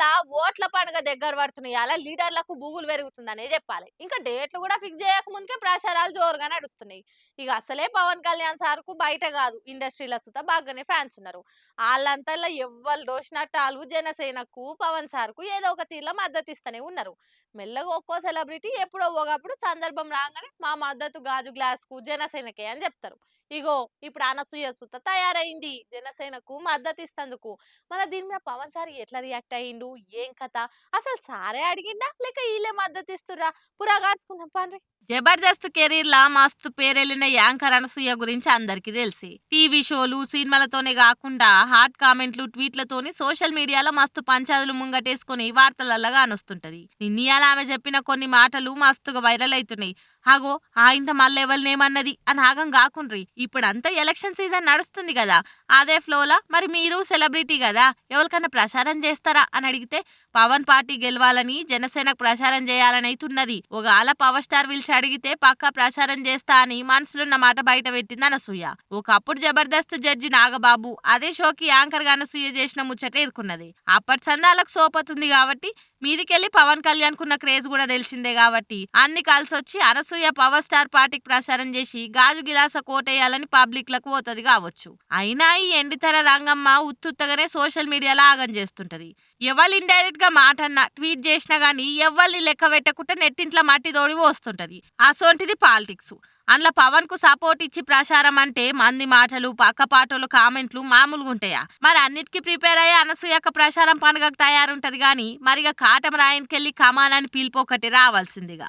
ఇవాళ ఓట్ల పండుగ దగ్గర పడుతున్నాయి. అలా లీడర్లకు బూగులు పెరుగుతుందనే చెప్పాలి. ఇంకా డేట్లు కూడా ఫిక్స్ చేయక ముందుకే ప్రచారాలు జోరుగా నడుస్తున్నాయి. ఇక అసలే పవన్ కళ్యాణ్ సార్కు బయట కాదు. ఇండస్ట్రీల సుత బాగానే ఫ్యాన్స్ ఉన్నారు. వాళ్ళంతా ఎవ్వరు దోషినట్టు వాళ్ళు జనసేనకు పవన్ సార్కు ఏదో ఒక తీరులో మద్దతు ఇస్తూనే ఉన్నారు. మెల్లగా ఒక్కో సెలబ్రిటీ ఎప్పుడో ఒకప్పుడు సందర్భం రాగానే మా మద్దతు గాజు గ్లాస్కు జనసేనకే అని చెప్తారు. ఇగో ఇప్పుడు అనసూయ సుత తయారైంది. జనసేనకు మద్దతు ఇస్తందుకు మన దీని మీద పవన్ సార్ ఎట్లా రియాక్ట్ అయ్యిండు ఏం కథ? అసలు సారే అడిగిండా? లేక వీళ్ళే మద్దతు ఇస్తురా పురాగార్చుకుందాం పండ్రి జబర్దస్త్ కెరీర్ లా మస్తు పేరెళ్ళిన యాంకర్ అనసూయ గురించి అందరికీ తెలిసి టీవీ షోలు సినిమాలతోనే కాకుండా హాట్ కామెంట్లు ట్వీట్లతోని సోషల్ మీడియాలో మస్తు పంచాదులు ముంగటేసుకొని వార్తలల్లగా అనుస్తుంటది నిన్నీయాల ఆమె చెప్పిన కొన్ని మాటలు మస్తుగా వైరల్ అవుతున్నాయి హాగో ఆయంత మళ్ళెవరినేమన్నది? అని ఆగం కాకుండ్రి. ఇప్పుడంతా ఎలక్షన్ సీజన్ నడుస్తుంది కదా అదే ఫ్లోలా? మరి మీరు సెలబ్రిటీ కదా ఎవరికైనా ప్రచారం చేస్తారా? అని అడిగితే పవన్ పార్టీ గెలవాలని జనసేనకు ప్రచారం చేయాలని అవుతున్నది ఒకవేళ పవర్ స్టార్ పిలిచి అడిగితే పక్కా ప్రచారం చేస్తా అని మనసులున్న మాట బయట పెట్టింది అనసూయ. ఒకప్పుడు జబర్దస్త్ జడ్జి నాగబాబు అదే షోకి యాంకర్గా అనసూయ చేసిన ముచ్చట ఎరుకున్నది అప్పటి సందాలకు సోపతుంది కాబట్టి మీదికెళ్ళి పవన్ కళ్యాణ్ కున్న క్రేజ్ కూడా తెలిసిందే కాబట్టి. అన్ని కలిసి వచ్చి అనసూయ పవర్ స్టార్ పార్టీకి ప్రసారం చేసి గాజు గిలాస కోటేయాలని పబ్లిక్లకు పోతుంది కావచ్చు. అయినా ఈ ఎండితెర రంగమ్మ ఉత్తుత్తగానే సోషల్ మీడియాలో ఆగం చేస్తుంటది. ఎవరు ఇండైరెక్ట్గా మాట అన్నా ట్వీట్ చేసినా గానీ ఎవరిని లెక్క పెట్టకుండా నెట్టింట్లో మట్టి తోడి వస్తుంటది అసోంటిది పాలిటిక్స్. అందులో పవన్కు సపోర్ట్ ఇచ్చి ప్రచారం అంటే మంది మాటలు పక్క పాటలు కామెంట్లు మామూలుగా ఉంటాయా? మరి అన్నిటికీ ప్రిపేర్ అయ్యి అనసూయక ప్రచారం పండుగకు తయారుంటది కానీ మరిగా కాటం రాయనికెళ్ళి కమాలని పిలిపోకటి రావాల్సిందిగా.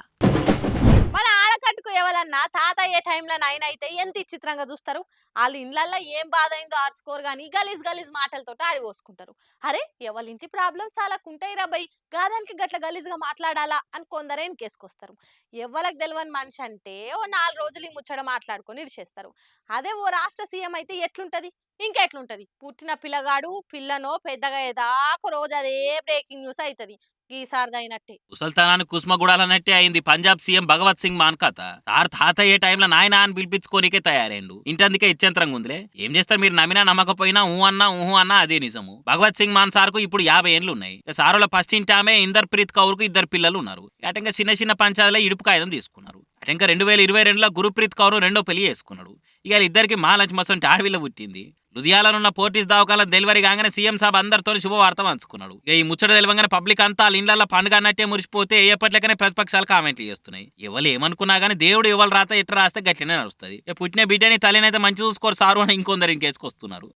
ఎవరన్నా తాత ఏ టైంలో నైన్ అయితే ఎంత విచిత్రంగా చూస్తారు. వాళ్ళ ఇండ్లల్లో ఏం బాధ అయిందో ఆర్చుకోరు కానీ గలీజ్ గలీజ్ మాటలతో ఆడిపోసుకుంటారు అరే! ఎవరి ఇంటి ప్రాబ్లం చాలా కుంటాయి రాబాయి గాదానికి గట్ల గలీజ్గా మాట్లాడాలా అని కొందరే కేసుకొస్తారు ఎవరికి తెలియని మనిషి అంటే ఓ నాలుగు రోజులు ఈ ముచ్చట మాట్లాడుకొని ఇరిచేస్తారు అదే ఓ రాష్ట్ర సీఎం అయితే ఎట్లుంటది? ఇంకెట్లుంటది? పుట్టిన పిల్లగాడు పిల్లనో పెద్దగా ఏదాక రోజు అదే బ్రేకింగ్ న్యూస్ అవుతుంది ఈసారిది అయినట్టే ముసల్తానాన్ని అయింది. పంజాబ్ సీఎం భగవత్ సింగ్ మాన్ కథ. సార్ తాత టైంలో నాయన అని పిలిపించుకోనికే తయారైండు. ఇంటందుకే ఇచ్చేంతరంగా ఉందిలే ఏం చేస్తారు మీరు? నమ్మినా నమ్మకపోయినా ఊ అన్నా ఊహు అన్నా అదే నిజము. భగవత్ సింగ్ మాన్ సార్కు ఇప్పుడు యాభై ఏళ్ళు ఉన్నాయి సారుల ఫస్ట్ ఇంటి ఆమె ఇందర్ ప్రీత్ కౌర్కు ఇద్దరు పిల్లలు ఉన్నారు. అటంగా చిన్న చిన్న పంచాయతీలో ఇడుపు కాగితం తీసుకున్నారు. అటంగా రెండు వేల ఇరవై రెండులో గురుప్రీత్ కౌర్ రెండో పెళ్ళి చేసుకున్నాడు. ఇక ఇద్దరికి మా వస్తుంటే మసంటి ఆడవిల్ల పుట్టింది. లుధియాలనున్న పోర్టీస్ దవాఖాన డెలివరీ కాగానే సీఎం సాబ్ అందరితో శుభవార్త పంచుకున్నాడు. ఇక ఈ ముచ్చట తెలివంగానే పబ్లిక్ అంతా వాళ్ళ పండుగ అన్నట్టే మురిసిపోతే ఎప్పట్లకనే ప్రతిపక్షాలు కామెంట్లు చేస్తున్నాయి. ఎవరు ఏమనుకున్నా కానీ దేవుడు ఎవరు రాత ఎట్లా రాస్తే గట్లనే నడుస్తుంది. పుట్టిన బిడ్డని తల్లినైతే మంచి చూసుకోరు సారు అని ఇంకొందరు ఇంకేసుకొస్తున్నారు.